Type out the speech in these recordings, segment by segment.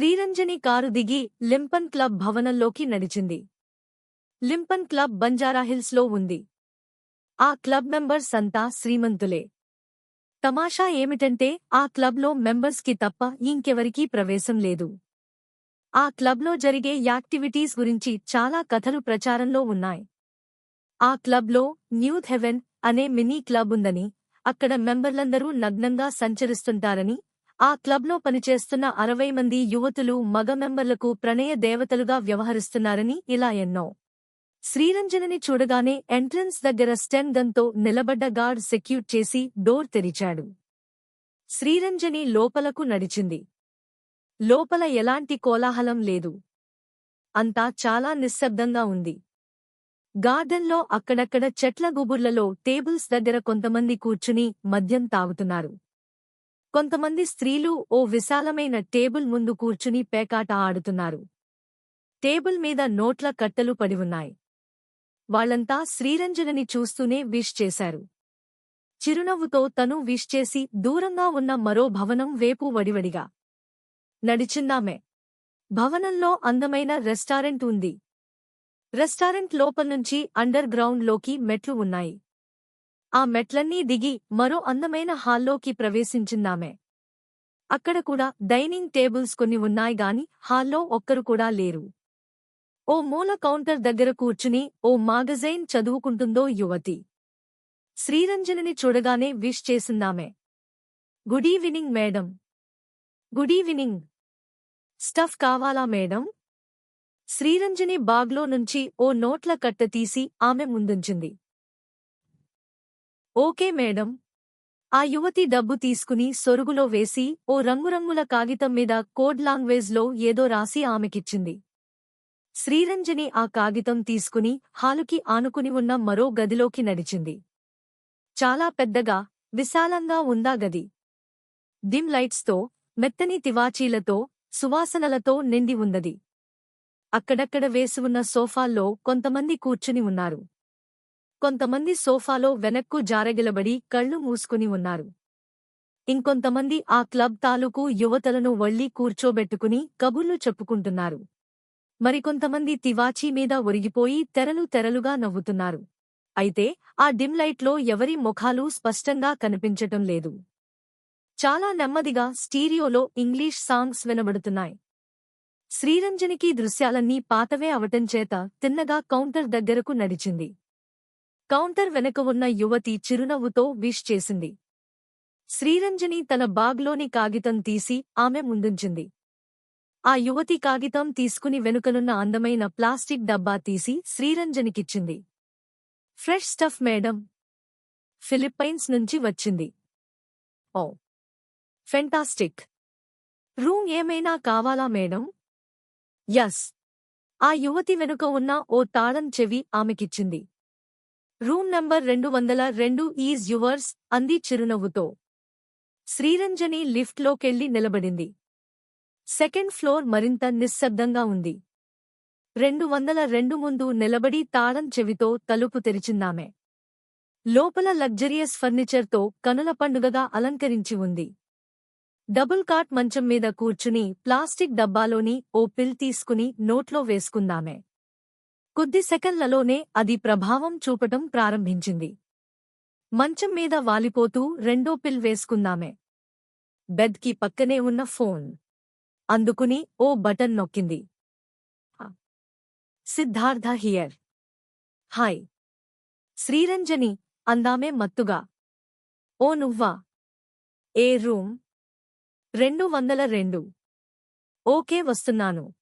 Sriranjani car దిగి లింపన్ club భవనంలోకి నడిచింది. లింపన్ club బంజారాహిల్స్లో ఉంది. ఆ క్లబ్ మెంబర్స్ అంతా శ్రీమంతులే. తమాషా ఏమిటంటే ఆ క్లబ్లో మెంబర్స్కి తప్ప ఇంకెవరికీ ప్రవేశం లేదు. ఆ క్లబ్లో జరిగే యాక్టివిటీస్ గురించి చాలా కథలు ప్రచారంలో ఉన్నాయి. ఆ క్లబ్లో న్యూ హెవెన్ అనే మినీ క్లబ్ ఉందని అక్కడ మెంబర్లందరూ నగ్నంగా సంచరిస్తుంటారని ఆ క్లబ్లో పనిచేస్తున్న అరవై మంది యువతులు మగ మెంబర్లకు ప్రణయ దేవతలుగా వ్యవహరిస్తున్నారని ఇలా ఎన్నో. శ్రీరంజనని చూడగానే ఎంట్రన్స్ దగ్గర స్టెన్ గన్తో నిలబడ్డ గార్డ్ సెక్యూట్ చేసి డోర్ తెరిచాడు. శ్రీరంజని లోపలకు నడిచింది. లోపల ఎలాంటి కోలాహలం లేదు. అంతా చాలా నిశ్శబ్దంగా ఉంది. గార్డెన్లో అక్కడక్కడ చెట్ల గుబుర్లలో టేబుల్స్ దగ్గర కొంతమంది కూర్చుని మద్యం తాగుతున్నారు. కొంతమంది స్త్రీలు ఓ విశాలమైన టేబుల్ ముందు కూర్చుని పేకాట ఆడుతున్నారు. టేబుల్ మీద నోట్ల కట్టలు పడివున్నాయి వాళ్ళంతా శ్రీరంజనని చూస్తూనే విష్ చేశారు. చిరునవ్వుతో తను విష్ చేసి దూరంగా ఉన్న మరో భవనం వేపు వడివడిగా. నడిచిందామె భవనంలో అందమైన రెస్టారెంట్ ఉంది. రెస్టారెంట్ లోపల్నుంచి అండర్ గ్రౌండ్లోకి మెట్లు ఉన్నాయి. ఆ మెట్లన్నీ దిగి మరో అందమైన హాల్లోకి ప్రవేశించిందామె. అక్కడ కూడా డైనింగ్ టేబుల్స్ కొన్ని ఉన్నాయి గాని హాల్లో ఒక్కరు కూడా లేరు. ఓ మూల కౌంటర్ దగ్గర కూర్చుని ఓ మాగజైన్ చదువుకుంటుందో యువతి. శ్రీరంజనిని చూడగానే wish చేసిందామె. Good evening madam. Good evening. Stuff కావాలా మేడం? శ్రీరంజని బాగ్లో నుంచి ఓ నోట్ల కట్ట తీసి ఆమె ముందుంచింది. Okay madam. ఆ యువతి డబ్బు తీసుకుని సొరుగులో వేసి ఓ రంగురంగుల కాగితం మీద కోడ్ లాంగ్వేజ్లో ఏదో రాసి ఆమెకిచ్చింది. శ్రీరంజని ఆ కాగితం తీసుకుని హాలుకి ఆనుకుని ఉన్న మరో గదిలోకి నడిచింది. చాలా పెద్దగా విశాలంగా ఉందా గది? డిమ్ లైట్స్తో మెత్తని తివాచీలతో సువాసనలతో నిండి ఉన్నది. అక్కడక్కడ వేసి ఉన్న సోఫాల్లో కొంతమంది కూర్చుని ఉన్నారు. కొంతమంది సోఫాలో వెనక్కు జారగిలబడి కళ్ళు మూసుకుని ఉన్నారు. ఇంకొంతమంది ఆ క్లబ్ తాలూకు యువతలను వళ్ళి కూర్చోబెట్టుకుని కబుర్లు చెప్పుకుంటున్నారు. మరికొంతమంది తివాచీ మీద ఒరిగిపోయి తెరలు తెరలుగా నవ్వుతున్నారు. అయితే ఆ డిమ్ లైట్లో ఎవరి ముఖాలు స్పష్టంగా కనిపించటం లేదు. చాలా నెమ్మదిగా స్టీరియోలో ఇంగ్లీష్ సాంగ్స్ వినబడుతున్నాయి. శ్రీరంజనికి దృశ్యాలన్నీ పాతవే అవటంచేత తిన్నగా కౌంటర్ దగ్గరకు నడిచింది. కౌంటర్ వెనక ఉన్న యువతి చిరునవ్వుతో విష్ చేసింది. శ్రీరంజని తన బాగ్లోని కాగితం తీసి ఆమె ముందుంచింది. ఆ యువతి కాగితం తీసుకుని వెనుకనున్న అందమైన ప్లాస్టిక్ డబ్బా తీసి శ్రీరంజనికిచ్చింది. Fresh stuff madam. ఫిలిప్పైన్స్ నుంచి వచ్చింది. Oh fantastic. రూమ్ ఏమైనా కావాలా మేడం? యస్. ఆ యువతి వెనుక ఉన్న ఓ తాళం చెవి ఆమెకిచ్చింది. రూమ్ నంబర్ రెండు వందల రెండు ఈజ్ యువర్స్ అంది చిరునవ్వుతో. శ్రీరంజని లిఫ్ట్లోకెళ్ళి నిలబడింది. సెకండ్ ఫ్లోర్ మరింత నిశ్శబ్దంగా ఉంది. రెండు వందల రెండు ముందు నిలబడి తాళం చెవితో తలుపు తెరిచిందామె. లోపల లగ్జరియస్ ఫర్నిచర్తో కనుల పండుగగా అలంకరించి ఉంది. డబుల్ కాట్ మంచం మీద కూర్చుని ప్లాస్టిక్ డబ్బాలోని ఓ పిల్ తీసుకుని నోట్లో వేసుకుందామే. కొద్ది సెకన్లలోనే అది ప్రభావం చూపటం ప్రారంభించింది. మంచం మీద వాలిపోతూ రెండో పిల్ వేసుకుందామే. బెడ్కి పక్కనే ఉన్న ఫోన్. అందుకుని ఓ బటన్ నొక్కింది. సిద్ధార్థ హియర్. హాయ్. శ్రీరంజని అందామే మత్తుగా. ఓ నువ్వా? ఏ రూమ్? రెండు వందల రెండు. ఓకే వస్తున్నాను.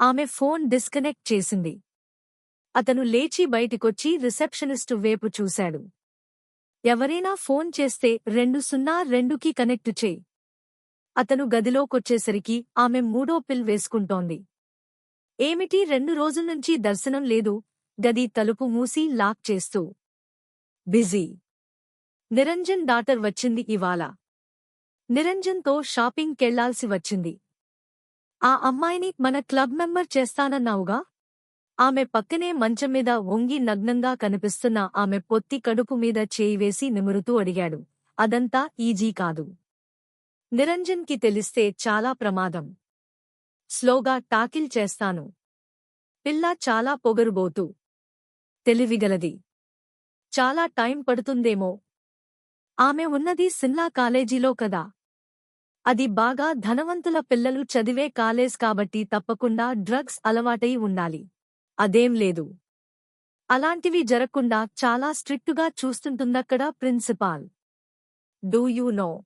ఆమె ఫోన్ డిస్కనెక్ట్ చేసింది. అతను లేచి బయటికొచ్చి రిసెప్షనిస్టు వేపు చూశాడు. ఎవరైనా ఫోన్ చేస్తే రెండు సున్నా రెండుకి కనెక్ట్ చేయి. అతను గదిలోకొచ్చేసరికి ఆమె మూడో పిల్ వేసుకుంటోంది. ఏమిటి రెండు రోజులనుంచి దర్శనం లేదు? గది తలుపు మూసి లాక్ చేస్తూ. బిజీ. నిరంజన్ డాటర్ వచ్చింది ఇవాళ. నిరంజన్తో షాపింగ్కెళ్ళాల్సి వచ్చింది. ఆ అమ్మాయిని మన క్లబ్ మెంబర్ చేస్తానన్నావుగా? ఆమె పక్కనే మంచం మీద వంగి నగ్నంగా కనిపిస్తున్న ఆమె పొత్తి కడుపు మీద చేయివేసి నిమురుతూ అడిగాడు. అదంతా ఈజీ కాదు. నిరంజన్కి తెలిస్తే చాలా ప్రమాదం. స్లోగా టాకిల్ చేస్తాను. పిల్ల చాలా పొగరుబోతు. తెలివిగలది. చాలా టైం పడుతుందేమో. ఆమె ఉన్నది సిమ్లా కాలేజీలో కదా. అది బాగా ధనవంతుల పిల్లలు చదివే కాలేజ్ కాబట్టి తప్పకుండా డ్రగ్స్ అలవాటై ఉండాలి. అదేం లేదు. అలాంటివి జరగకుండా చాలా స్ట్రిక్టుగా చూస్తుంటుందక్కడ principal. Do you know?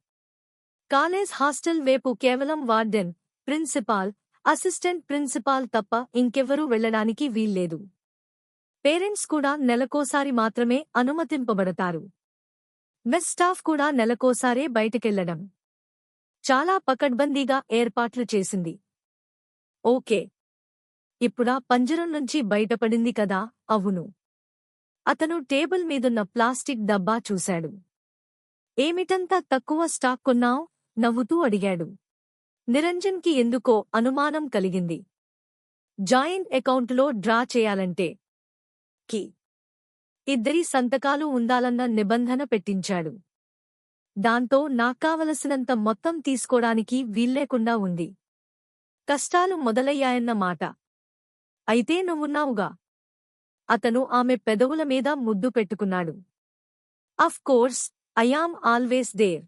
College hostel వైపు కేవలం వార్డెన్ ప్రిన్సిపాల్ అసిస్టెంట్ ప్రిన్సిపాల్ తప్ప ఇంకెవ్వరూ వెళ్ళడానికి వీల్లేదు. పేరెంట్స్ కూడా నెలకోసారి మాత్రమే అనుమతింపబడతారు. మెస్ స్టాఫ్ కూడా నెలకోసారే బయటకెళ్ళడం. చాలా పకడ్బందీగా ఏర్పాట్లు చేసింది. ఓకే. ఇప్పుడా పంజరం నుంచి బయటపడింది కదా అవును. అతను టేబుల్ మీదున్న ప్లాస్టిక్ డబ్బా చూశాడు. ఏమిటంత తక్కువ స్టాక్ కొన్నావ్? నవ్వుతూ అడిగాడు. నిరంజన్కి ఎందుకో అనుమానం కలిగింది. జాయింట్ అకౌంటులో డ్రా చేయాలంటే కి ఇద్దరి సంతకాలు ఉండాలన్న నిబంధన పెట్టించాడు. దాంతో నాక్కావలసినంత మొత్తం తీసుకోడానికి వీల్లేకుండా ఉంది. కష్టాలు మొదలయ్యాయన్న మాట. అయితే నువ్వున్నావుగా. అతను ఆమె పెదవుల మీద ముద్దు పెట్టుకున్నాడు. Of course I'm always there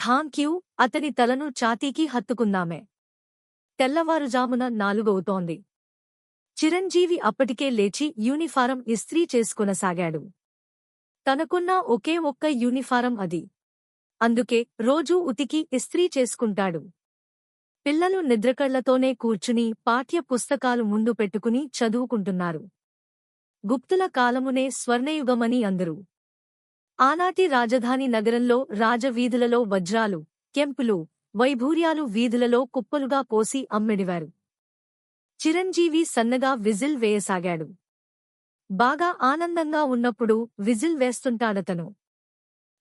thank you అతని తలను ఛాతీకి హత్తుకుందామే. తెల్లవారుజామున నాలుగవుతోంది. చిరంజీవి అప్పటికే లేచి యూనిఫారం ఇస్త్రీ చేసుకొనసాగాడు. తనకున్న ఒకే ఒక్క యూనిఫారం అది. అందుకే రోజూ ఉతికి ఇస్త్రీ చేసుకుంటాడు. పిల్లలు నిద్రకళ్ళతోనే కూర్చుని పాఠ్య పుస్తకాలు ముందు పెట్టుకుని చదువుకుంటున్నారు. గుప్తుల కాలమునే స్వర్ణయుగమని అందరూ. ఆనాటి రాజధాని నగరంలో రాజవీధులలో వజ్రాలు కెంపులు వైభూర్యాలు వీధులలో కుప్పలుగా పోసి అమ్మెడివారు. చిరంజీవి సన్నగా విజిల్ వేయసాగాడు. బాగా ఆనందంగా ఉన్నప్పుడు విజిల్ వేస్తుంటాడతను.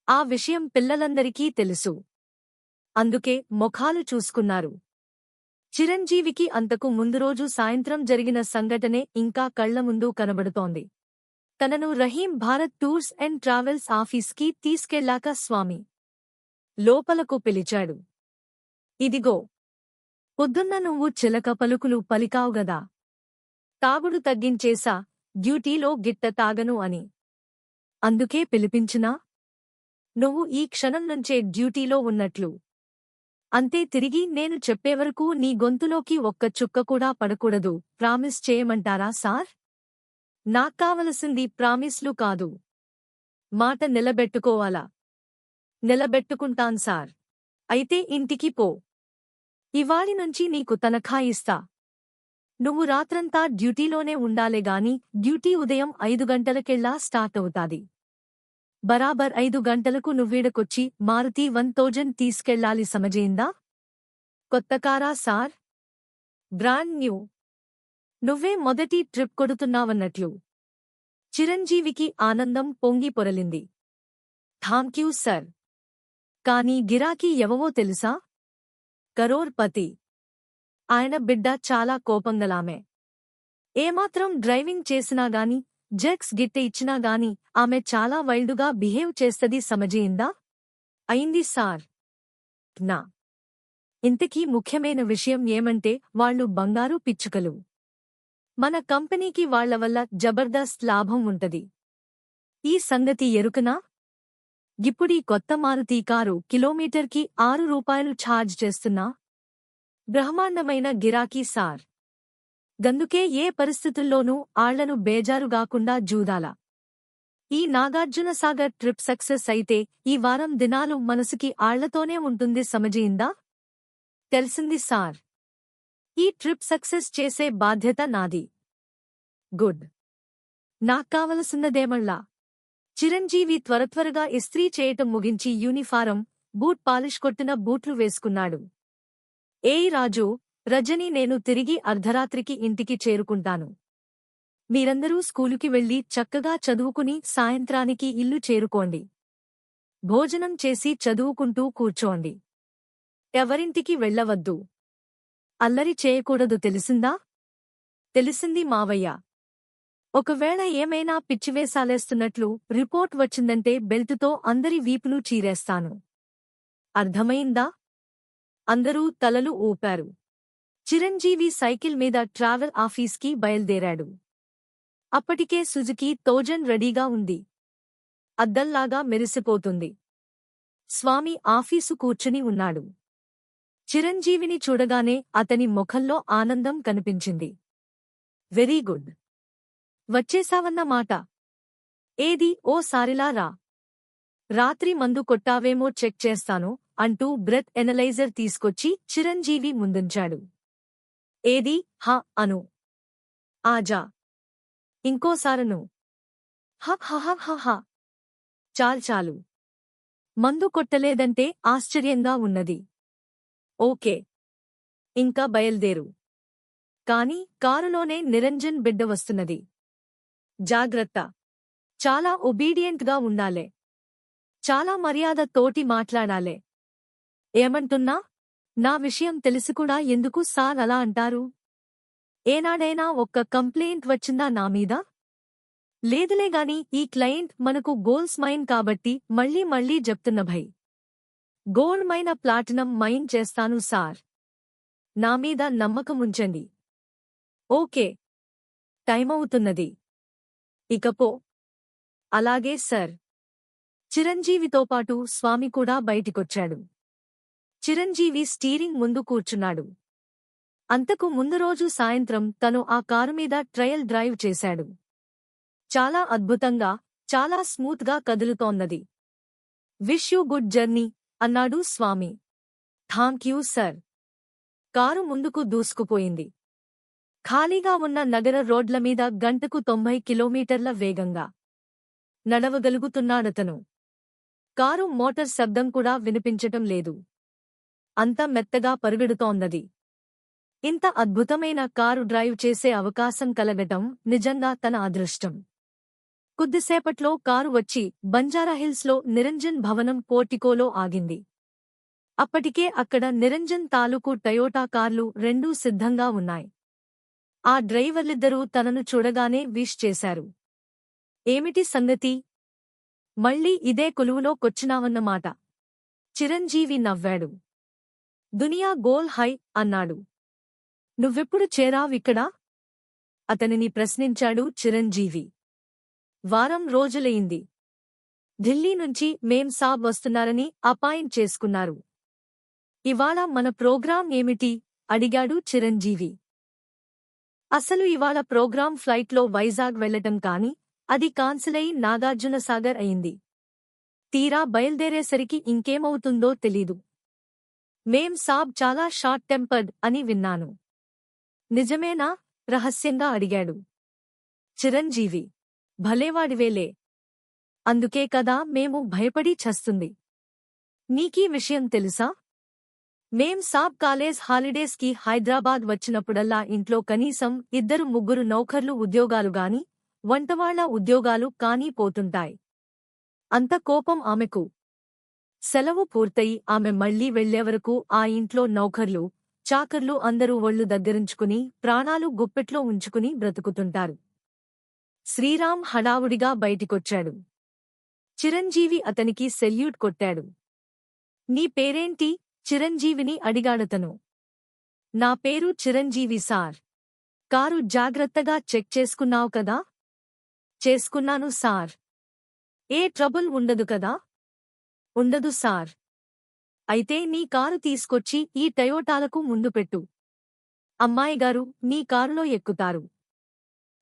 ఆ విషయం పిల్లలందరికీ తెలుసు. అందుకే ముఖాలు చూసుకున్నారు. చిరంజీవికి అంతకు ముందు రోజు సాయంత్రం జరిగిన సంఘటనే ఇంకా కళ్ళ ముందు కనబడుతోంది. తనను Rahim Bharat tours and travels ఆఫీస్కి తీసుకెళ్ళాక స్వామి లోపలకు పిలిచాడు. ఇదిగో పొద్దున్న నువ్వు చిలక పలుకులు పలికావుగదా తాగుడు తగ్గించేసా డ్యూటీలో గిట్ట తాగను అని. అందుకే పిలిపించినా? నువ్వు ఈ క్షణం నుంచే డ్యూటీలో ఉన్నట్లు. అంతే తిరిగి నేను చెప్పేవరకు నీ గొంతులోకి ఒక్క చుక్క కూడా పడకూడదు. ప్రామిస్ చేయమంటారా సార్? నాక్కావలసింది ప్రామిస్లు కాదు. మాట నిలబెట్టుకోవాలా? నిలబెట్టుకుంటాన్ సార్. అయితే ఇంటికి పో. ఇవాళి నుంచి నీకు తనఖా ఇస్తా. నువ్వు రాత్రంతా డ్యూటీలోనే ఉండాలే గాని డ్యూటీ ఉదయం ఐదు గంటలకెళ్ళా స్టార్ట్ అవుతాది. బరాబర్ ఐదు గంటలకు నువ్వీడకొచ్చి మారుతి వన్ థౌజండ్ తీసుకెళ్ళాలి సమజయిందా? కొత్త కారా సార్? Brand new. నువ్వే మొదటి ట్రిప్ కొడుతున్నావన్నట్లు. చిరంజీవికి ఆనందం పొంగి పొరలింది. Thank you sir. కానీ గిరాకీ ఎవవో తెలుసా? కరోర్పతి. ఆయన బిడ్డ చాలా కోపంగలామే. ఏమాత్రం డ్రైవింగ్ చేసినా గాని జెక్స్ గిట్టె ఇచ్చినా గాని ఆమె చాలా వైల్డుగా బిహేవ్ చేస్తది సమజయిందా అయింది సార్. నా. ఇంతకీ ముఖ్యమైన విషయం ఏమంటే వాళ్ళు బంగారు పిచ్చుకలు. మన కంపెనీకి వాళ్ళ వల్ల జబర్దస్త్ లాభం ఉంటది. ఈ సంగతి ఎరుకనా? ఇప్పుడీ కొత్త మారుతీ కారు కిలోమీటర్కి ఆరు రూపాయలు ఛార్జ్ చేస్తున్నా? బ్రహ్మాండమైన గిరాకీ సార్. గందుకే ఏ పరిస్థితుల్లోనూ ఆళ్ళను బేజారుగాకుండా జూదాల. ఈ నాగార్జునసాగర్ ట్రిప్ సక్సెస్ అయితే ఈ వారం దినాలు మనసుకి ఆళ్ళతోనే ఉంటుంది సమజయిందా తెలిసింది సార్. ఈ ట్రిప్ సక్సెస్ చేసే బాధ్యత నాది. గుడ్. నాక్కావలసిన్నదేమళ్ళా చిరంజీవి త్వరత్వరగా ఇస్త్రీ చేయటం ముగించి యూనిఫారం బూట్ పాలిష్ కొట్టిన బూట్లు వేసుకున్నాడు. ఏయ్ రాజు రజని నేను తిరిగి అర్ధరాత్రికి ఇంటికి చేరుకుంటాను. మీరందరూ స్కూలుకి వెళ్ళి చక్కగా చదువుకుని సాయంత్రానికి ఇల్లు చేరుకోండి. భోజనం చేసి చదువుకుంటూ కూర్చోండి. ఎవరింటికి వెళ్ళవద్దు అల్లరి చేయకూడదు తెలిసిందా? తెలిసింది మావయ్య. ఒకవేళ ఏమైనా పిచ్చివేసాలేస్తున్నట్లు రిపోర్ట్ వచ్చిందంటే బెల్టుతో అందరి వీపులు చీరేస్తాను. అర్థమైందా? అందరూ తలలు ఊపారు. చిరంజీవి సైకిల్ మీద ట్రావెల్ ఆఫీస్కి బయల్దేరాడు. అప్పటికే సుజుకి తోజన్ రెడీగా ఉంది. అద్దంలాగా మెరిసిపోతుంది. స్వామి ఆఫీసు కూర్చుని ఉన్నాడు. చిరంజీవిని చూడగానే అతని ముఖంలో ఆనందం కనిపించింది. Very good. వచ్చేశావన్నమాట ఏది? ఓ సారిలా రా. రాత్రి మందు కొట్టావేమో చెక్ చేస్తాను అంటూ బ్రెత్ ఎనలైజర్ తీసుకొచ్చి చిరంజీవి ముందుంచాడు. ఏది? హ అను. ఆజా ఇంకోసారను. హ హ హ హ హ. చాల్ చాలు. మందు కొట్టలేదంటే ఆశ్చర్యంగా ఉన్నది. ఓకే. ఇంకా బయల్దేరు. కాని కారులోనే నిరంజన్ బిడ్డ వస్తున్నది. జాగ్రత్త. చాలా ఒబీడియంట్గా ఉండాలే. చాలా మర్యాద తోటి మాట్లాడాలే. ఏమంటున్నా? నా విషయం తెలిసి కూడా ఎందుకు సార్ అలా అంటారు? ఏనాడైనా ఒక్క కంప్లైంట్ వచ్చిందా నా మీద? లేదులే గాని ఈ క్లయింట్ మనకు గోల్స్ మైన్ కాబట్టి మళ్ళీ మళ్ళీ చెప్తున్న భయ్ గోల్డ్ మైన ప్లాటినం మైన్ చేస్తాను సార్. నా మీద నమ్మకముంచండి ఓకే. టైమవుతున్నది ఇకపో అలాగే సర్. చిరంజీవితో పాటు స్వామి కూడా బయటికొచ్చాడు. చిరంజీవి స్టీరింగ్ ముందు కూర్చున్నాడు. అంతకు ముందు రోజు సాయంత్రం తను ఆ కారు మీద ట్రయల్ డ్రైవ్ చేశాడు. చాలా అద్భుతంగా చాలా స్మూత్గా కదులుతోన్నది విష్ యూ గుడ్ జర్నీ అన్నాడు Swami. Thank you sir. Car ముందుకు దూసుకుపోయింది. ఖాళీగా ఉన్న నగర రోడ్ల మీద గంటకు తొంభై కిలోమీటర్ల వేగంగా నడవగలుగుతున్నాడతను. కారు మోటార్ శబ్దం కూడా వినిపించటం లేదు. అంత మెత్తగా పరుగెడుతోందది. ఇంత అద్భుతమైన కారు డ్రైవ్ చేసే అవకాశం కలగటం నిజంగా తన అదృష్టం. కొద్దిసేపట్లో కారు వచ్చి బంజారాహిల్స్లో నిరంజన్ భవనం పోర్టికోలో ఆగింది. అప్పటికే అక్కడ నిరంజన్ తాలూకు టయోటా కార్లు రెండూ సిద్ధంగా ఉన్నాయి. ఆ డ్రైవర్లిద్దరూ తనను చూడగానే విష్ చేశారు. ఏమిటి సంగతి? మళ్ళీ ఇదే కొలువులో కొచ్చినావన్నమాట చిరంజీవి నవ్వాడు. దునియా గోల్ హై అన్నాడు. నువ్వెప్పుడు చేరావిక్కడా అతనిని ప్రశ్నించాడు చిరంజీవి. వారం రోజులయింది ఢిల్లీ నుంచి మేం సాబ్ వస్తున్నారని అపాయింట్ చేసుకున్నారు. ఇవాళ మన ప్రోగ్రాం ఏమిటి? అడిగాడు చిరంజీవి. అసలు ఇవాళ ప్రోగ్రాం ఫ్లైట్లో వైజాగ్ వెళ్ళటం కాని అది కాన్సిలై నాగార్జునసాగర్ అయింది. తీరా బయల్దేరేసరికి ఇంకేమవుతుందో తెలీదు. మేం సాబ్ చాలా షార్ట్ టెంపర్డ్ అని విన్నాను. నిజమేనా? రహస్యంగా అడిగాడు. చిరంజీవి భలేవాడివేలే అందుకే కదా మేము భయపడి చస్తుంది. నీకీ విషయం తెలుసా? మేం సాబ్ కాలేజ్ హాలిడేస్కి హైదరాబాద్ వచ్చినప్పుడల్లా ఇంట్లో కనీసం ఇద్దరు ముగ్గురు నౌకర్లు ఉద్యోగాలుగాని వంటవాళ్ళ ఉద్యోగాలు కానీ పోతుంటాయి. అంత కోపం ఆమెకు. సెలవు పూర్తయి ఆమె మళ్ళీ వెళ్ళేవరకు ఆ ఇంట్లో నౌకర్లు చాకర్లు అందరూ ఒళ్ళు దగ్గరించుకుని ప్రాణాలు గుప్పెట్లో ఉంచుకుని బ్రతుకుతుంటారు. శ్రీరామ్ హడావుడిగా బయటికొచ్చాడు. చిరంజీవి అతనికి సెల్యూట్ కొట్టాడు. నీ పేరేంటి? చిరంజీవిని అడిగాడతను నా పేరు చిరంజీవి సార్. కారు జాగ్రత్తగా చెక్ చేసుకున్నావు కదా? చేసుకున్నాను సార్. ఏ ట్రబుల్ ఉండదు కదా? ఉండదు సార్. అయితే నీ కారు తీసుకొచ్చి ఈ టయోటాలకు ముందు పెట్టు. అమ్మాయిగారు నీ కారులో ఎక్కుతారు.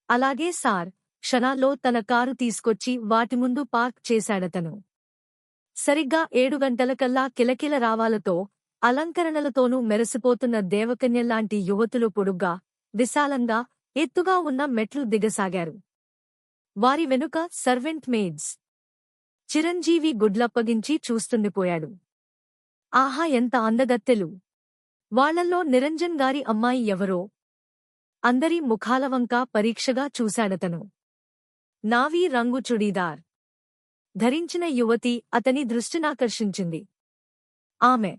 అలాగే సార్ క్షణాల్లో తన కారు తీసుకొచ్చి వాటి ముందు పార్క్ చేశాడతను. సరిగ్గా ఏడు గంటలకల్లా కిలకిల రావాలతో అలంకరణలతోనూ మెరసిపోతున్న దేవకన్యల్లాంటి యువతులు పొడుగ్గా విశాలంగా ఎత్తుగా ఉన్న మెట్లు దిగసాగారు. వారి వెనుక సర్వెంట్ మేడ్స్. చిరంజీవి గుడ్లప్పగించి చూస్తుండిపోయాడు. ఆహా ఎంత అందగత్తెలు. వాళ్ళల్లో నిరంజన్ గారి అమ్మాయి ఎవరో అందరి ముఖాలవంక పరీక్షగా చూశాడతను. నావీ రంగు చుడీదార్. ధరించిన యువతి అతని దృష్టినాకర్షించింది ఆమె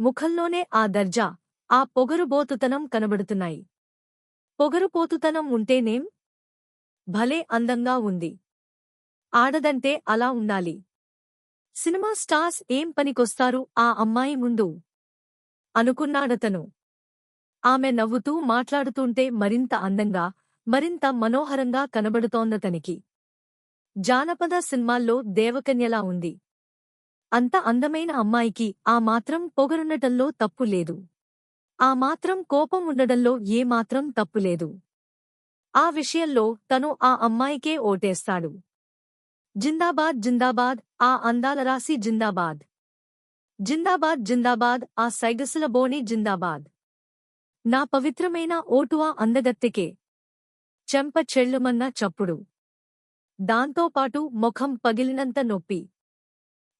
ముఖంలోనే ఆ దర్జా ఆ పొగరుబోతుతనం కనబడుతున్నాయి. పొగరుపోతుతనం ఉంటేనేం? భలే అందంగా ఉంది. ఆడదంటే అలా ఉండాలి. సినిమా స్టార్స్ ఏం పనికొస్తారు? ఆ అమ్మాయి ముందు అనుకున్నాడతను. ఆమె నవ్వుతూ మాట్లాడుతుంటే మరింత అందంగా మరింత మనోహరంగా కనబడుతోందతనికి. జానపద సినిమాల్లో దేవకన్యలా ఉంది. అంత అందమైన అమ్మాయికి ఆ మాత్రం పొగరుండటంలో తప్పు లేదు. ఆ మాత్రం కోపం ఉండడంలో ఏమాత్రం తప్పులేదు ఆ విషయంలో తను ఆ అమ్మాయికే ఓటేస్తాడు. జిందాబాద్ జిందాబాద్ ఆ అందాలరాసి జిందాబాద్. జిందాబాద్ జిందాబాద్ ఆ సైగసుల బోని జిందాబాద్. నా పవిత్రమైన ఓటువా అందగత్తెకే. చెంప చెళ్ళుమన్న చప్పుడు. దాంతోపాటు ముఖం పగిలినంత నొప్పి.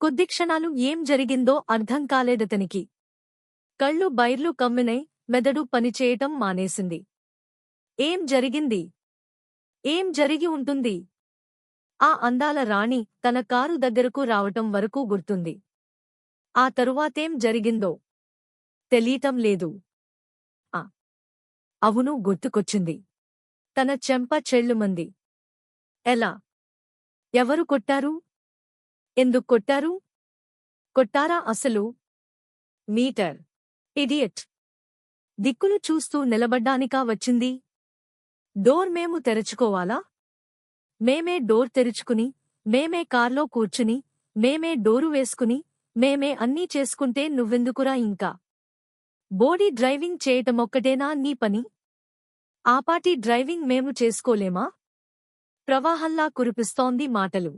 కొద్ది క్షణాలు ఏం జరిగిందో అర్థం కాలేదతనికి కళ్ళు బైర్లు కమ్మినై మెదడు పనిచేయటం మానేసింది. ఏం జరిగింది? ఏం జరిగి ఉంటుంది? ఆ అందాల రాణి తన కారు దగ్గరకు రావటం వరకు గుర్తుంది. ఆ తరువాతేం జరిగిందో తెలీటం లేదు. ఆ! అవును గుర్తుకొచ్చింది. తన చెంప చెళ్ళుమంది ఎలా? ఎవరు కొట్టారు? ఎందుకు కొట్టారు? కొట్టారా అసలు? మీటర్. ఇడియట్. దిక్కులు చూస్తూ నిలబడ్డానికా వచ్చింది? డోర్ మేము తెరుచుకోవాలా? మేమే డోర్ తెరుచుకుని మేమే కార్లో కూర్చుని మేమే డోరు వేసుకుని మేమే అన్నీ చేసుకుంటే నువ్వెందుకురా ఇంకా? బోడీ డ్రైవింగ్ చేయటమొక్కటేనా నీ పని? ఆపాటి డ్రైవింగ్ మేము చేసుకోలేమా? ప్రవాహంలా కురిపిస్తోంది మాటలు.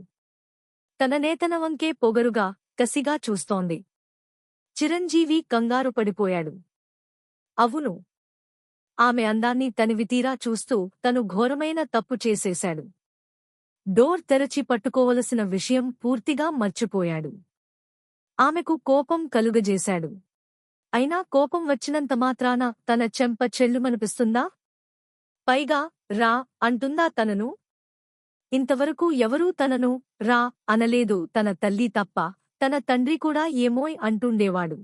తన నేతనవంకే పొగరుగా కసిగా చూస్తోంది. చిరంజీవి కంగారు పడిపోయాడు. అవును. ఆమె అందాన్ని తనివితీరా చూస్తూ తను ఘోరమైన తప్పు చేసేశాడు. డోర్ తెరచి పట్టుకోవలసిన విషయం పూర్తిగా మర్చిపోయాడు. ఆమెకు కోపం కలుగజేశాడు. అయినా కోపం వచ్చినంత మాత్రాన తన చెంప చెల్లుమనిపిస్తుందా? పైగా రా అంటుందా తనను? ఇంతవరకు ఎవరూ తనను రా అనలేదు తన తల్లి తప్ప తన తండ్రి కూడా ఏమోయ్ అంటుండేవాడు.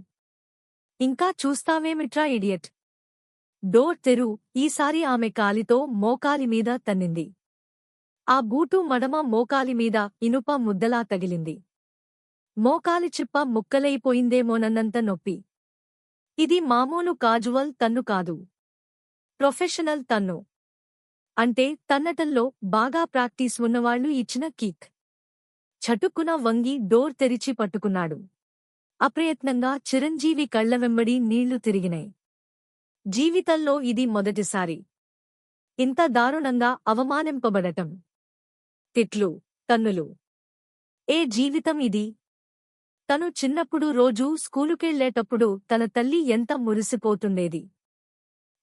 ఇంకా చూస్తావేమిట్రా ఇడియట్? డోర్ తెరు ఈసారి ఆమె కాలితో మోకాలి మీద తన్నింది. ఆ బూటు మడమ మోకాలి మీద ఇనుప ముద్దలా తగిలింది. మోకాలి చిప్ప ముక్కలైపోయిందేమోనన్నంత నొప్పి. ఇది మామూలు కాజువల్ తన్ను కాదు. ప్రొఫెషనల్ తన్ను. అంటే తన్నటంలో బాగా ప్రాక్టీస్ ఉన్నవాళ్ళు ఇచ్చిన కిక్. చటుక్కున వంగి డోర్ తెరిచి పట్టుకున్నాడు. అప్రయత్నంగా చిరంజీవి కళ్ళ వెంబడి నీళ్ళు తిరిగినాయి. జీవితంలో ఇది మొదటిసారి. ఇంత దారుణంగా అవమానింపబడటం. తిట్లు తన్నులు ఏ జీవితం ఇది? తను చిన్నప్పుడు రోజూ స్కూలుకెళ్ళేటప్పుడు తన తల్లి ఎంత మురిసిపోతుండేది.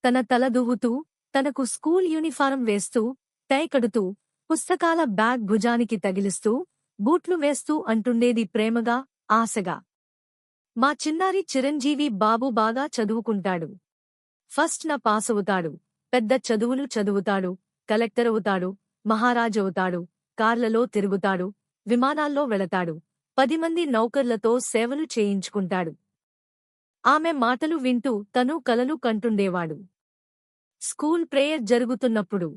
తన తల దువ్వుతూ తనకు స్కూల్ యూనిఫారం వేస్తూ టై కడుతూ పుస్తకాల బ్యాగ్ భుజానికి తగిలిస్తూ బూట్లు వేస్తూ అంటుండేది ప్రేమగా ఆశగా. మా చిన్నారి చిరంజీవి బాబు బాగా చదువుకుంటాడు. ఫస్ట్ నా పాసవుతాడు. పెద్ద చదువులు చదువుతాడు. కలెక్టర్ అవుతాడు. మహారాజవుతాడు కార్లలో తిరుగుతాడు విమానాల్లో వెళతాడు పది మంది నౌకర్లతో సేవలు చేయించుకుంటాడు. ఆమె మాటలు వింటూ తను కలలు కంటుండేవాడు. స్కూల్ ప్రేయర్ జరుగుతున్నప్పుడు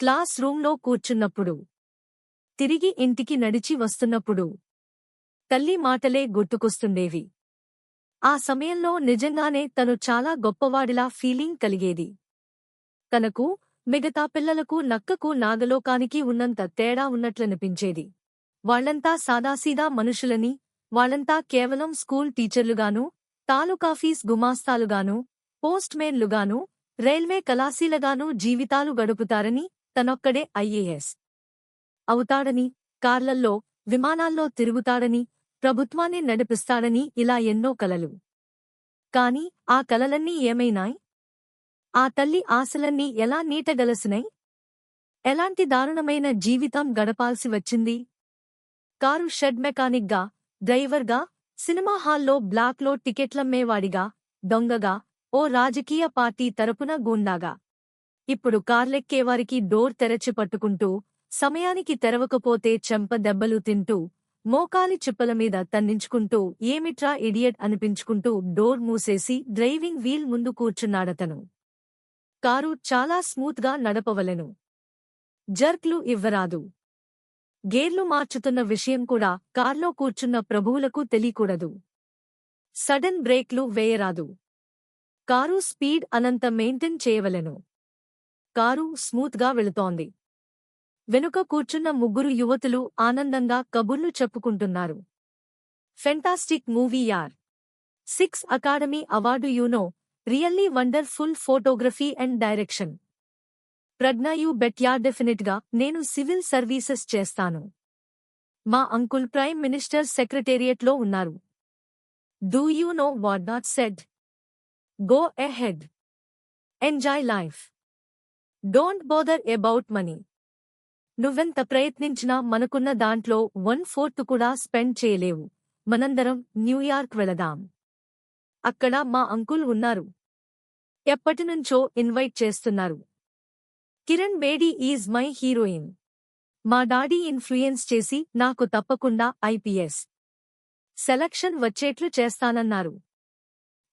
క్లాస్ రూంలో కూర్చున్నప్పుడు తిరిగి ఇంటికి నడిచి వస్తున్నప్పుడు తల్లి మాటలే గుర్తుకొస్తుండేవి. ఆ సమయంలో నిజంగానే తను చాలా గొప్పవాడిలా ఫీలింగ్ కలిగేది. తనకు మిగతా పిల్లలకు నక్కకు నాగలోకానికి ఉన్నంత తేడా ఉన్నట్లనిపించేది. వాళ్ళంతా సాదాసీదా మనుషులని వాళ్ళంతా కేవలం స్కూల్ టీచర్లుగానూ తాలూకాఫీస్ గుమాస్తాలుగానూ పోస్ట్ మేన్లుగానూ రైల్వే కళాశీలగానూ జీవితాలు గడుపుతారని తనొక్కడే ఐఏఎస్ అవుతాడని కార్లల్లో విమానాల్లో తిరుగుతాడని ప్రభుత్వాన్ని నడిపిస్తాడని ఇలా ఎన్నో కలలు. కాని ఆ కలలన్నీ ఏమైనాయ్? ఆ తల్లి ఆశలన్నీ ఎలా నీటగలసినై? ఎలాంటి దారుణమైన జీవితం గడపాల్సి వచ్చింది? కారు షెడ్ మెకానిక్గా డ్రైవర్గా సినిమా హాల్లో బ్లాక్లో టికెట్లమ్మేవాడిగా దొంగగా ఓ రాజకీయ పార్టీ తరపున గూండాగా. ఇప్పుడు కార్లెక్కేవారికి డోర్ తెరచి పట్టుకుంటూ సమయానికి తెరవకపోతే చెంప దెబ్బలు తింటూ మోకాలి చిప్పల మీద తన్నించుకుంటూ ఏమిట్రా ఇడియట్ అనిపించుకుంటూ డోర్ మూసేసి డ్రైవింగ్ వీల్ ముందు కూర్చున్నాడతను. కారు చాలా స్మూత్గా నడపవలెను. జర్క్లు ఇవ్వరాదు. గేర్లు మార్చుతున్న విషయం కూడా కార్లో కూర్చున్న ప్రభువులకు తెలియకూడదు. సడన్ బ్రేక్లు వేయరాదు. కారు స్పీడ్ అనంత మెయింటైన్ చేయవలెను. కారు స్మూత్గా వెళుతోంది. వెనుక కూర్చున్న ముగ్గురు యువతులు ఆనందంగా కబుర్లు చెప్పుకుంటున్నారు. ఫెంటాస్టిక్ మూవీ యార్. Six academy award you know really wonderful photography and direction Pragna you betcha definitely నేను సివిల్ సర్వీసెస్ చేస్తాను మా అంకుల్ ప్రైమ్ మినిస్టర్ సెక్రటేరియట్లో ఉన్నారు do you know what not said go ahead enjoy life don't bother about money నువ్వెంత ప్రయత్నించినా మనకున్న దాంట్లో one fourth కూడా స్పెండ్ చేయలేవు. మనందరం న్యూయార్క్ వెళదాం. అక్కడ మా అంకుల్ ఉన్నారు. ఎప్పటినుంచో ఇన్వైట్ చేస్తున్నారు. Kiran Bedi is my heroine. మా డాడీ ఇన్ఫ్లుయెన్స్ చేసి నాకు తప్పకుండా ఐపీఎస్ సెలక్షన్ వచ్చేట్లు చేస్తానన్నారు.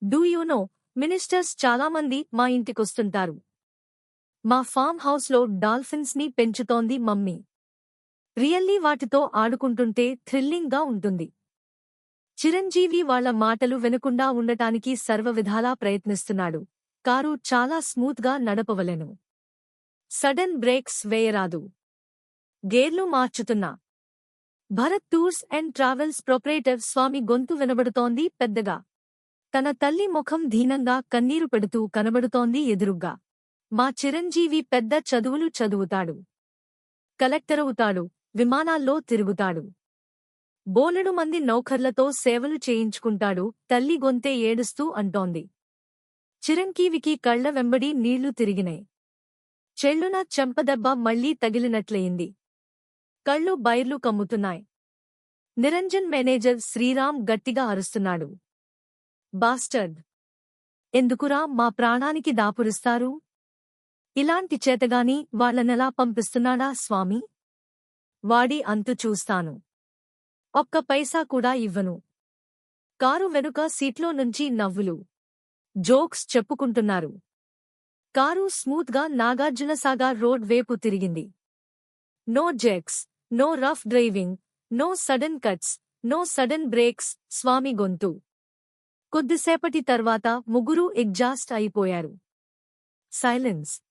డూ యూ నో మినిస్టర్స్ చాలామంది మా ఇంటికొస్తుంటారు. మా ఫామ్ హౌస్లో డాల్ఫిన్స్ని పెంచుతోంది మమ్మీ. రియల్లీ వాటితో ఆడుకుంటుంటే థ్రిల్లింగ్గా ఉంటుంది. చిరంజీవి వాళ్ళ మాటలు వినకుండా ఉండటానికి సర్వవిధాలా ప్రయత్నిస్తున్నాడు. కారు చాలా స్మూత్గా నడపవలెను. సడన్ బ్రేక్స్ వేయరాదు. గేర్లు మార్చుతున్నా. Bharat tours and travels proprietor Swami గొంతు వినబడుతోంది పెద్దగా. తన తల్లి ముఖం ధీనంగా కన్నీరు పెడుతూ కనబడుతోంది ఎదురుగ్గా. మా చిరంజీవి పెద్ద చదువులు చదువుతాడు. కలెక్టరవుతాడు. విమానాల్లో తిరుగుతాడు. బోలెడు మంది నౌకర్లతో సేవలు చేయించుకుంటాడు తల్లి గొంతే ఏడుస్తూ అంటోంది. చిరంకీవికి కళ్ళ వెంబడి నీళ్ళు తిరిగినాయి. చెళ్ళున చెంపదెబ్బ మళ్ళీ తగిలినట్లయింది. కళ్ళు బైర్లు కమ్ముతున్నాయి. నిరంజన్ మేనేజర్ శ్రీరామ్ గట్టిగా అరుస్తున్నాడు. బాస్టర్డ్! ఎందుకురా మా ప్రాణానికి దాపురిస్తారు? ఇలాంటి చేతగాని వాళ్ళనెలా పంపిస్తున్నాడా స్వామి? వాడి అంతు చూస్తాను. ఒక్క పైసా కూడా ఇవ్వను. కారు వెనుక సీట్లో నుంచి నవ్వులు. జోక్స్ చెప్పుకుంటున్నారు. కారు స్మూత్గా నాగార్జునసాగర్ రోడ్ వేపు తిరిగింది. No jerks no rough driving no sudden cuts no sudden brakes Swami గొంతు. కొద్దిసేపటి తర్వాత ముగ్గురూ ఎగ్జాస్ట్ అయిపోయారు. సైలెన్స్.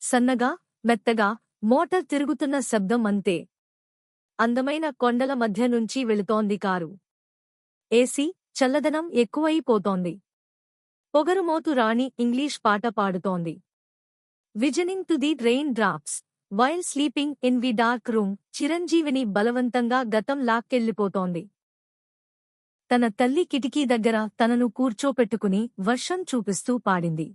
సన్నగా మెత్తగా మోటార్ తిరుగుతున్న శబ్దం అంతే. అందమైన కొండల మధ్య నుంచి వెళుతోంది కారు. ఏసీ చల్లదనం ఎక్కువైపోతోంది. పొగరుమోతు రాణి ఇంగ్లీష్ పాట పాడుతోంది. Visioning to the rain drops while sleeping in we dark room చిరంజీవిని బలవంతంగా గతం లాక్కెళ్ళిపోతోంది తన తల్లి కిటికీ దగ్గర తనను కూర్చోపెట్టుకుని వర్షం చూపిస్తూ పాడింది.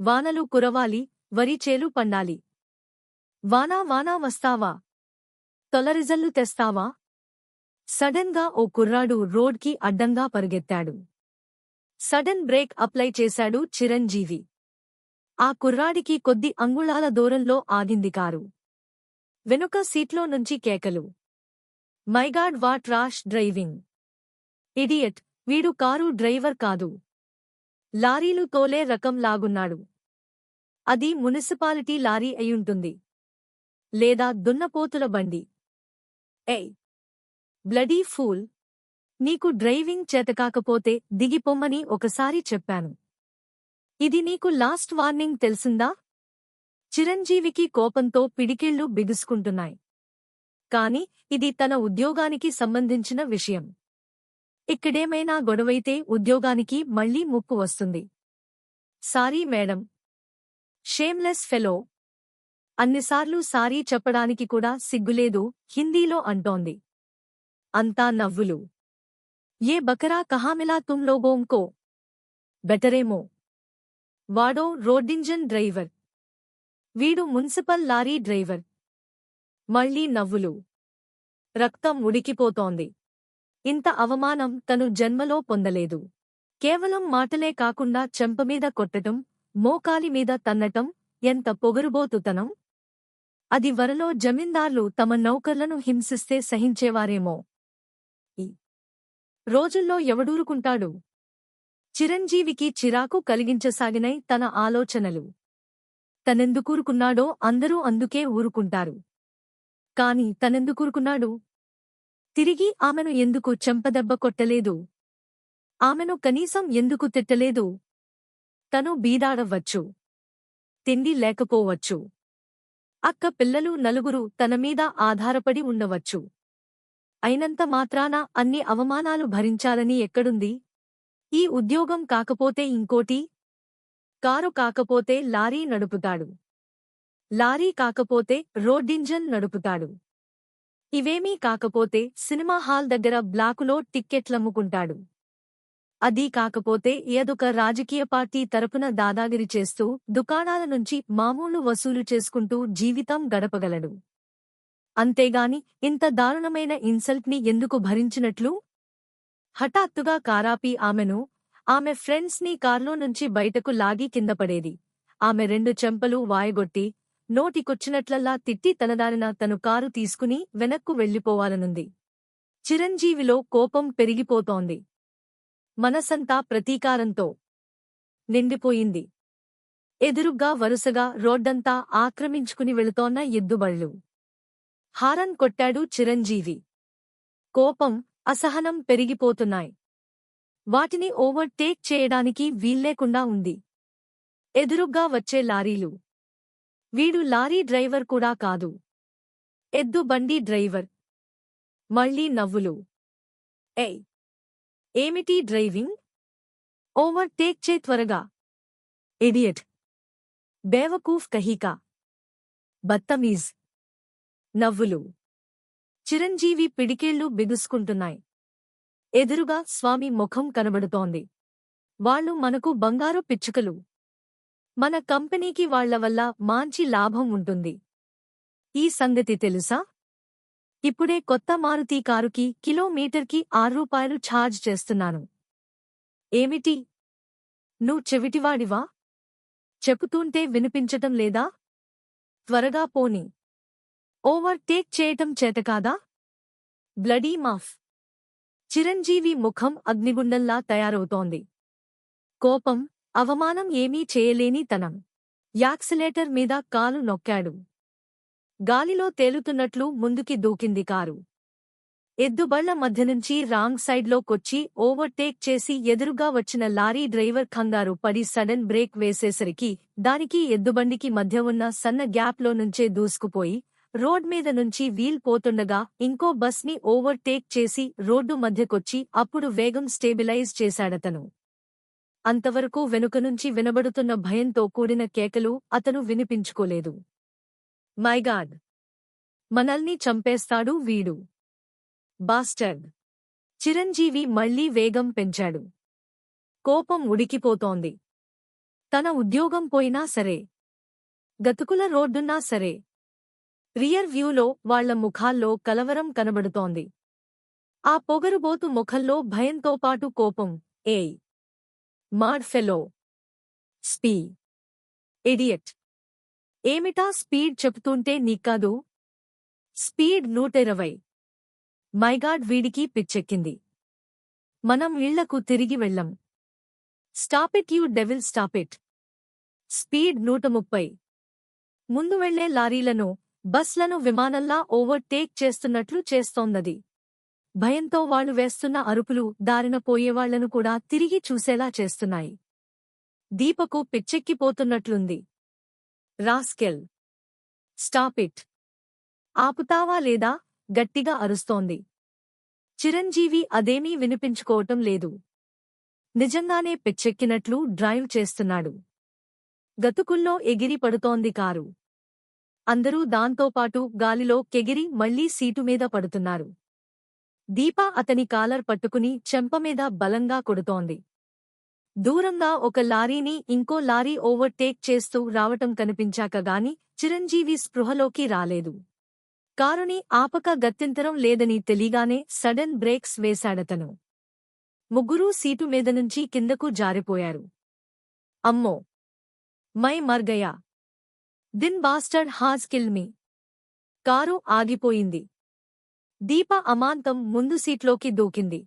వానలు కురవాలి వరిచేలు పండాలి. వానా వానా వస్తావా? తొలరిజల్లు తెస్తావా? సడన్గా ఓ కుర్రాడు రోడ్కి అడ్డంగా పరుగెత్తాడు. సడన్ బ్రేక్ అప్లై చేశాడు చిరంజీవి. ఆ కుర్రాడికి కొద్ది అంగుళాల దూరంలో ఆగింది కారు. వెనుక సీట్లో నుంచి కేకలు. My god what rash driving. Idiot వీడు కారు డ్రైవర్ కాదు. లారీలు తోలే రకం లాగున్నాడు. అది మున్సిపాలిటీ లారీ అయ్యుంటుంది. లేదా దున్నపోతుల బండి. ఏయ్ బ్లడీ ఫూల్. నీకు డ్రైవింగ్ చేతకాకపోతే దిగిపొమ్మని ఒకసారి చెప్పాను. ఇది నీకు లాస్ట్ వార్నింగ్ తెలిసిందా? చిరంజీవికి కోపంతో పిడికిళ్ళు బిగుసుకుంటున్నాయి. కాని ఇది తన ఉద్యోగానికి సంబంధించిన విషయం. ఇక్కడేమైనా గొడవైతే ఉద్యోగానికి మళ్ళీ ముప్పు వస్తుంది. Sorry madam. Shameless fellow. అన్నిసార్లు సారీ చెప్పడానికి కూడా సిగ్గులేదు హిందీలో అంటోంది. అంతా నవ్వులు. ఏ బకరా కహామిలా తుమ్ లోగోంకో బెటరేమో. వాడో రోడ్డింజన్ డ్రైవర్. వీడు మున్సిపల్ లారీ డ్రైవర్. మళ్ళీ నవ్వులు. రక్తం ఉడికిపోతోంది. ఇంత అవమానం తను జన్మలో పొందలేదు. కేవలం మాటలే కాకుండా చెంపమీద కొట్టటం మోకాలి మీద తన్నటం ఎంత పొగరుబోతుతనం? అది వరలో జమీందార్లు తమ నౌకర్లను హింసిస్తే సహించేవారేమో. ఈ రోజుల్లో ఎవడూరుకుంటాడు? చిరంజీవికి చిరాకు కలిగించసాగినై తన ఆలోచనలు. తనెందుకూరుకున్నాడో అందరూ అందుకే ఊరుకుంటారు. కాని తనెందుకూరుకున్నాడు? తిరిగి ఆమెను ఎందుకు చెంపదెబ్బ కొట్టలేదు? ఆమెను కనీసం ఎందుకు తిట్టలేదు? తను బీదాడవచ్చు. తిండి లేకపోవచ్చు. అక్క పిల్లలు నలుగురు తన మీద ఆధారపడి ఉండవచ్చు. అయినంత మాత్రాన అన్ని అవమానాలు భరించాలని ఎక్కడుంది? ఈ ఉద్యోగం కాకపోతే ఇంకోటి? కారు కాకపోతే లారీ నడుపుతాడు. లారీ కాకపోతే రోడ్డింజన్ నడుపుతాడు. ఇవేమీ కాకపోతే సినిమా హాల్ దగ్గర బ్లాకులో టిక్కెట్లమ్ముకుంటాడు. అదీ కాకపోతే ఏదొక రాజకీయ పార్టీ తరపున దాదాగిరి చేస్తూ దుకాణాల నుంచి మామూలు వసూలు చేసుకుంటూ జీవితం గడపగలడు. అంతేగాని ఇంత దారుణమైన ఇన్సల్ట్ని ఎందుకు భరించినట్లు? హఠాత్తుగా కారాపి ఆమెను ఆమె ఫ్రెండ్స్ని కార్లో నుంచి బయటకు లాగి కిందపడేది ఆమె రెండు చెంపలు వాయగొట్టి నోటికొచ్చినట్లల్లా తిట్టి తనదారిన తను కారు తీసుకుని వెనక్కు వెళ్ళిపోవాలనుంది. చిరంజీవిలో కోపం పెరిగిపోతోంది. మనసంతా ప్రతీకారంతో నిండిపోయింది. ఎదురుగ్గా వరుసగా రోడ్డంతా ఆక్రమించుకుని వెళుతోన్న ఎద్దుబళ్ళు. హారన్ కొట్టాడు చిరంజీవి. కోపం అసహనం పెరిగిపోతున్నాయి. వాటిని ఓవర్టేక్ చేయడానికి వీల్లేకుండా ఉంది. ఎదురుగ్గా వచ్చే లారీలు. వీడు లారీ డ్రైవర్ కూడా కాదు. ఎద్దు బండి డ్రైవర్. మళ్ళీ నవ్వులు. ఏయ్! ఏమిటి డ్రైవింగ్? ఓవర్ టేక్ చే త్వరగా. ఇడియట్. బేవకూఫ్ కహీకా. బత్తమీజ్ నవ్వులు. చిరంజీవి పిడికేళ్ళు బిగుసుకుంటున్నాయి. ఎదురుగా స్వామి ముఖం కనబడుతోంది. వాళ్ళు మనకు బంగారు పిచ్చుకలు. మన కంపెనీకి వాళ్ళ వల్ల మాంచి లాభం ఉంటుంది. ఈ సంగతి తెలుసా? ఇప్పుడే కొత్త మారుతి కారుకి కిలోమీటర్కి ఆరు రూపాయలు ఛార్జ్ చేస్తున్నాను. ఏమిటి? నువ్వు చెవిటివాడివా? చెప్పుతూంటే వినిపించటం లేదా? త్వరగా పోని. ఓవర్టేక్ చేయటం చేతకాదా బ్లడీ మాఫ్. చిరంజీవి ముఖం అగ్నిగుండంలా తయారవుతోంది. కోపం అవమానం ఏమీ చేయలేని తనం. యాక్సిలేటర్ మీద కాలు నొక్కాడు. గాలిలో తేలుతున్నట్లు ముందుకి దూకింది కారు. ఎద్దుబళ్ళ మధ్య నుంచి రాంగ్ సైడ్లోకొచ్చి ఓవర్టేక్ చేసి ఎదురుగా వచ్చిన లారీ డ్రైవర్ కంగారు పడి సడన్ బ్రేక్ వేసేసరికి దానికి ఎద్దుబండికి మధ్య ఉన్న సన్న గ్యాప్లో నుంచే దూసుకుపోయి రోడ్ మీద నుంచి వీల్ పోతుండగా ఇంకో బస్ని ఓవర్టేక్ చేసి రోడ్డు మధ్యకొచ్చి అప్పుడు వేగం స్టేబిలైజ్ చేశాడతను. అంతవరకు వెనుక నుంచి వినబడుతున్న భయంతో కూడిన కేకలు అతను వినిపించుకోలేదు. మైగాడ్ మనల్ని చంపేస్తాడు వీడు. బాస్టర్డ్ చిరంజీవి మళ్ళీ వేగం పెంచాడు. కోపం ఉడికిపోతోంది. తన ఉద్యోగం పోయినా సరే. గతుకుల రోడ్డున్నా సరే. రియర్ వ్యూలో వాళ్ళ ముఖాల్లో కలవరం కనబడుతోంది. ఆ పొగరుబోతు ముఖంలో భయంతో పాటు కోపం. ఏయ్. మాడ్ఫెలో స్పీ ఇడియట్ ఏమిటా స్పీడ్ చెబుతుంటే నీకాదు? స్పీడ్ నూటిరవై. మైగాడ్ వీడికి పిచ్చెక్కింది. మనం ఇళ్ళకు తిరిగి వెళ్ళం. Stop it you devil stop it speed నూట ముప్పై ముందు వెళ్ళే లారీలను బస్లను విమానంలా ఓవర్టేక్ చేస్తున్నట్లు చేస్తోందది. భయంతో వాళ్ళు వేస్తున్న అరుపులు దారిన పోయేవాళ్ళను కూడా తిరిగి చూసేలా చేస్తున్నాయి. దీపకు పిచ్చెక్కిపోతున్నట్లుంది. రాస్కెల్. Stop it. ఆపుతావా లేదా? గట్టిగా అరుస్తోంది. చిరంజీవి అదేమీ వినిపించుకోవటం లేదు. నిజంగానే పిచ్చెక్కినట్లు డ్రైవ్ చేస్తున్నాడు. గతుకుల్లో ఎగిరి పడుతోంది కారు. అందరూ దాంతోపాటు గాలిలో కెగిరి మళ్ళీ సీటు మీద పడుతున్నారు. దీప అతని కాలర్ పట్టుకుని చెంపమీద బలంగా కొడుతోంది. దూరంగా ఒక లారీని ఇంకో లారీ ఓవర్టేక్ చేస్తూ రావటం కనిపించాక గాని చిరంజీవి స్పృహలోకి రాలేదు. కారుని ఆపక గత్యంతరం లేదని తెలియగానే సడన్ బ్రేక్స్ వేశాడతను. ముగ్గురూ సీటు మీద నుంచి కిందకు జారిపోయారు. అమ్మో! మై మర్గయా! దిన్ బాస్టర్డ్ హాజ్ కిల్మీ కారు ఆగిపోయింది. దీప అమాంతం ముందు సీట్లోకి దూకింది.